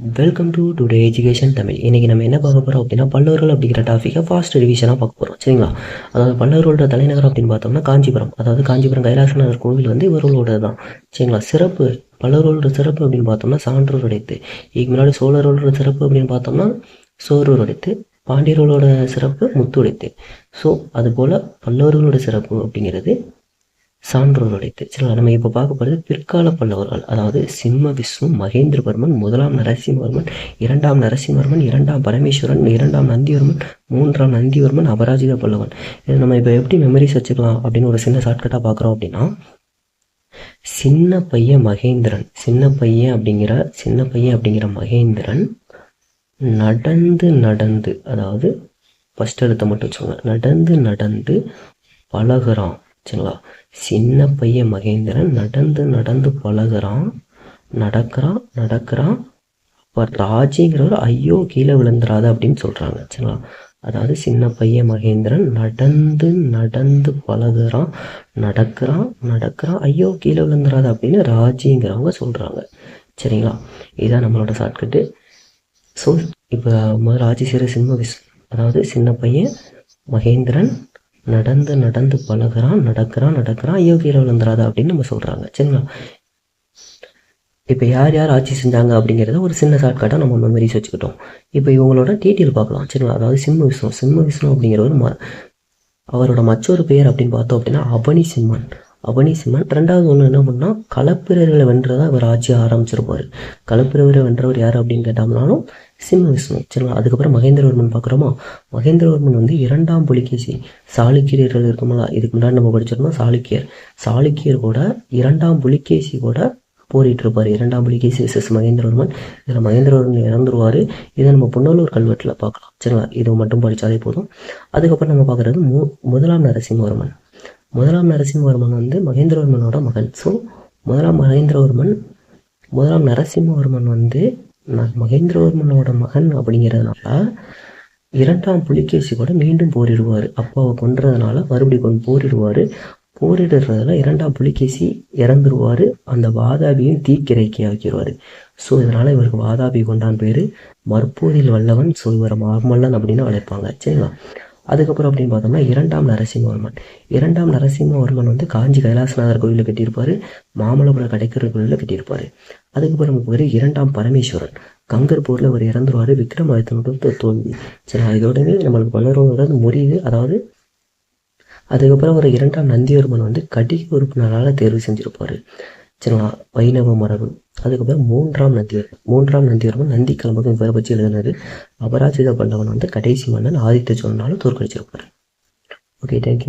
Welcome to today education Tamil இன்றைக்கி நம்ம என்ன பார்க்க போகிறோம் அப்படின்னா பல்லவர்கள் அப்படிங்கிற டாப்பிக்கை ஃபாஸ்ட் ரிவிஷனாக பார்க்க போகிறோம் சரிங்களா? அதாவது பல்லவர்களோட தலைநகரம் அப்படின்னு பார்த்தோம்னா காஞ்சிபுரம். அதாவது காஞ்சிபுரம் கைலாசநாதர் கோவில் வந்து இவர்களோட தான் சரிங்களா? சிறப்பு பல்லவர்களோட சிறப்பு அப்படின்னு பார்த்தோம்னா சான்றோர் உடைத்து. இதுக்கு முன்னாடி சோழர்களோட சிறப்பு அப்படின்னு பார்த்தோம்னா சோரூர் உடைத்து. பாண்டியர்களோட சிறப்பு முத்துடைத்து ஸோ அதுபோல் பல்லவர்களோட சிறப்பு அப்படிங்கிறது சான்றோருடைய உடைத்து நம்ம இப்போ பார்க்க போகிறது பிற்கால பல்லவர்கள் அதாவது சிம்ம விஷ்ணு மகேந்திரவர்மன் முதலாம் நரசிம்மவர்மன் இரண்டாம் நரசிம்மவர்மன் இரண்டாம் பரமேஸ்வரன் இரண்டாம் நந்திவர்மன் மூன்றாம் நந்திவர்மன் அபராஜித பல்லவன். இதை நம்ம இப்போ எப்படி மெமரிஸ் வச்சுக்கலாம் அப்படின்னு ஒரு சின்ன ஷார்ட்கட்டாக பார்க்குறோம் அப்படின்னா சின்ன பையன் மகேந்திரன் சின்ன பையன் அப்படிங்கிற சின்ன பையன் அப்படிங்கிற மகேந்திரன் நடந்து நடந்து அதாவது ஃபஸ்ட் எழுத்தை மட்டும் வச்சுக்கோங்க நடந்து நடந்து பழகுறான். சரிங்களா சின்ன பையன் மகேந்திரன் நடந்து நடந்து பழகுறான். நடக்கிறான் நடக்கிறான். அப்போ ராஜிங்கிறவர் ஐயோ கீழே விழுந்துடாத அப்படின்னு சொல்கிறாங்க சரிங்களா அதாவது சின்ன பையன் மகேந்திரன் நடந்து நடந்து பழகுறான் நடக்கிறான் நடக்கிறான். ஐயோ கீழே விழுந்துடாத அப்படின்னு ராஜிங்கிறவங்க சொல்கிறாங்க சரிங்களா? இதுதான் நம்மளோட ஷார்ட்கட்டு ஸோ இப்போ முதல்ல ராஜேஸ்வர சிம்ம விஸ் அதாவது சின்ன பையன் மகேந்திரன் நடந்து நடந்து பழகுறான் நடக்கிறான் நடக்கிறான் ஐயோ கீழே அப்படின்னு நம்ம சொல்கிறாங்க சரிங்களா? இப்போ யார் யார் ஆட்சி செஞ்சாங்க அப்படிங்கிறத ஒரு சின்ன ஷார்ட்கட்டாக நம்ம மெமரிஸ் வச்சுக்கிட்டோம். இப்போ இவங்களோட டீட்டெயில் பார்க்கலாம். சரிங்களா? அதாவது சிம்ம விஷ்ணு. சிம்ம விஷ்ணு அப்படிங்கிறவர் ம அவரோட மற்றொரு பெயர் அப்படின்னு பார்த்தோம் அப்படின்னா அவனி சிம்மன் அவனி ரெண்டாவது ஒன்று என்ன பண்ணால் களப்பிரர்களை வென்றதான் இவர் ஆட்சி ஆரம்பிச்சிருப்பார். களப்பிரவரை வென்றவர் யார் அப்படின்னு கேட்டோம்னாலும் சிம்ம விஷ்ணு. சரிங்களா? அதுக்கப்புறம் மகேந்திரவர்மன் பார்க்குறோமா? மகேந்திரவர்மன் வந்து இரண்டாம் புலிகேசி சாளுக்கியர்கள் இருக்குங்களா இதுக்கு முன்னாடி நம்ம படிச்சிருந்தோம் சாளுக்கியர். சாளுக்கியர் கூட இரண்டாம் புலிகேசி கூட போரிட்டு இருப்பார் இரண்டாம் புலிகேசி எஸ் மகேந்திரவர்மன். இதில் மகேந்திரவர்மன் இறந்துருவார். இதை நம்ம புன்னலூர் கல்வெட்டில் பார்க்கலாம். சரிங்களா? இது மட்டும் படித்தாலே போதும். அதுக்கப்புறம் நம்ம பார்க்குறது மு முதலாம் நரசிம்மவர்மன். முதலாம் நரசிம்மவர்மன் வந்து மகேந்திரவர்மனோட மகன். ஸோ முதலாம் மகேந்திரவர்மன் முதலாம் நரசிம்மவர்மன் வந்து மகேந்திரவர்மனோட மகன் அப்படிங்கிறதுனால இரண்டாம் புலிகேசி கூட மீண்டும் போரிடுவார். அப்பாவை கொன்றதுனால மறுபடியும் கொண்டு போரிடுவார். போரிடுறதுல இரண்டாம் புலிகேசி இறந்துருவார். அந்த வாதாபியும் தீக்கிரைக்கி ஆக்கிடுவார் ஸோ இதனால் இவருக்கு வாதாபி கொண்டான் பேர் மற்போரில் வல்லவன் ஸோ இவரை மாமல்லன் அப்படின்னு அழைப்பாங்க. சரிங்களா? அதுக்கப்புறம் அப்படின்னு பார்த்தோம்னா இரண்டாம் நரசிம்மவர்மன். இரண்டாம் நரசிம்மவர்மன் வந்து காஞ்சி கைலாசநாதர் கோயிலில் கட்டியிருப்பார் மாமல்லபுரம் கடைக்கர் கோயிலில் கட்டியிருப்பார். அதுக்கப்புறம் ஒரு இரண்டாம் பரமேஸ்வரன். கங்கர்பூரில் அவர் இறந்துருவார் விக்ரமாதித்தனோட தோல்வி சரி அதோடனே நம்மளுக்கு வளரும் முறிவு அதாவது அதுக்கப்புறம் ஒரு இரண்டாம் நந்திவர்மன் வந்து கடிக உறுப்பினரால் தேர்வு செஞ்சுருப்பார். சரிங்களா வைணவ மரபு. அதுக்கப்புறம் மூன்றாம் நந்திவர்மன் மூன்றாம் நந்திவர்மன் நந்தி கிளம்புக்கு இவரை பற்றி எழுதினாரு. அபராஜித பல்லவன் வந்து கடைசி மன்னன் ஆதித்த சோழனால தோற்கடிச்சிருப்பார். Okay thank you